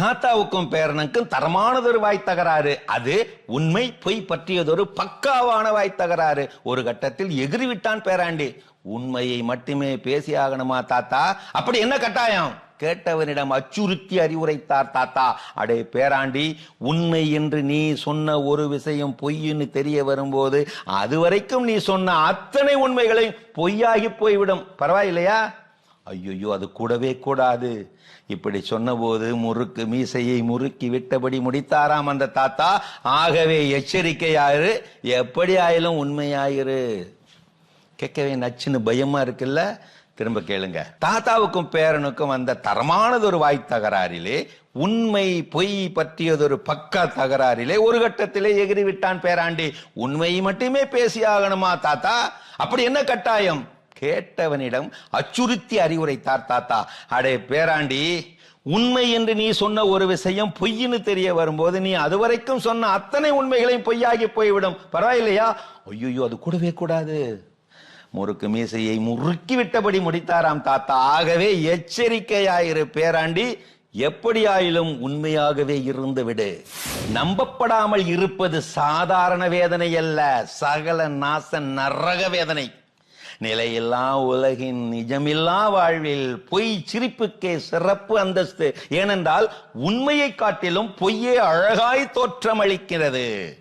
தாத்தாவுக்கும் பேரனுக்கும் தரமானதொரு வாய் தகராறு அது உண்மை பொய் பற்றியதொரு பக்காவான வாய் தகராறு ஒரு கட்டத்தில் எகிரி விட்டான் பேராண்டி. உண்மையை மட்டுமே பேசி ஆகணுமா தாத்தா? அப்படி என்ன கட்டாயம்? கேட்டவனிடம் அச்சுறுத்தி அறிவுரைத்தார் தாத்தா. அடே பேராண்டி உண்மை என்று நீ சொன்ன ஒரு விஷயம் பொய்ன்னு தெரிய வரும்போது அதுவரைக்கும் நீ சொன்ன அத்தனை உண்மைகளையும் பொய்யாகி போய்விடும். பரவாயில்லையா? ஐயோ அது கூடவே கூடாது. இப்படி சொன்னபோது முறுக்கு மீசையை முறுக்கி விட்டபடி முடித்தாராம் அந்த தாத்தா. ஆகவே எச்சரிக்கையாயிரு. எப்படி ஆயிலும் உண்மையாயிரு. கேட்கவே நச்சுன்னு பயமா இருக்குல்ல? திரும்ப கேளுங்க. தாத்தாவுக்கும் பேரனுக்கும் வந்த தரமானதொரு வாய் தகராறிலே உண்மை பொய் பற்றியதொரு பக்க தகராறிலே ஒரு கட்டத்திலே எகிரி விட்டான் பேராண்டி. உண்மையை மட்டுமே பேசி ஆகணுமா தாத்தா? அப்படி என்ன கட்டாயம்? கேட்டவனிடம் அச்சுறுத்தி அறிவுரைத்தார் தாத்தா. அடே பேராண்டி உண்மை என்று நீ சொன்ன ஒரு விஷயம் பொய்ன்னு தெரிய வரும்போது நீ அதுவரைக்கும் சொன்ன அத்தனை உண்மைகளையும் பொய்யாகி போய்விடும். பரவாயில்லையா? ஐயோ அது கூடவே கூடாது. முறுக்கு மீசையை முறுக்கி விட்டபடி முடித்தாராம் தாத்தா. ஆகவே எச்சரிக்கையாயிரு பேராண்டி. எப்படியாயிலும் உண்மையாகவே இருந்து விடு. நம்பப்படாமல் இருப்பது சாதாரண வேதனை அல்ல சகல நாச நரக வேதனை. நிலையில்லா உலகின் நிஜமில்லா வாழ்வில் பொய் சிரிப்புக்கே சிறப்பு அந்தஸ்து. ஏனென்றால் உண்மையை காட்டிலும் பொய்யே அழகாய் தோற்றமளிக்கிறது.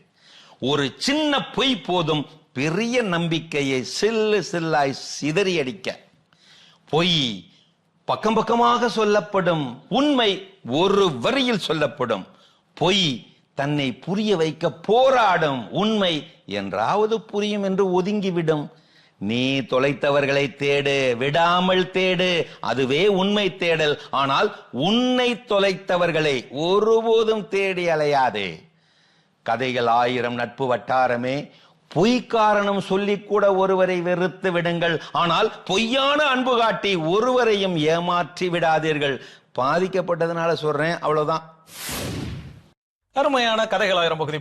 ஒரு சின்ன பொய் போதும் பெரிய நம்பிக்கையை சில்லு சில்லாய் சிதறியடிக்க. பொய் பக்கம் பக்கமாக சொல்லப்படும். உண்மை ஒரு வரியில் சொல்லப்படும். பொய் தன்னை புரிய வைக்க போராடும். உண்மை என்றாவது புரியும் என்று ஒதுங்கிவிடும். நீ தொலைத்தவர்களை தேடு விடாமல் தேடு. அதுவே உண்மை தேடல். ஆனால் உன்னை தொலைத்தவர்களை ஒருபோதும் தேடி அலையாதே. கதைகள் ஆயிரம் நட்பு வட்டாரமே. பொய் காரணம் சொல்லி கூட ஒருவரை வெறுத்து விடுங்கள். ஆனால் பொய்யான அன்பு காட்டி ஒருவரையும் ஏமாற்றி விடாதீர்கள். பாதிக்கப்பட்டதுனால சொல்றேன். அவ்வளவுதான். அருமையான கதைகள் ஆயிரம் பகுதி.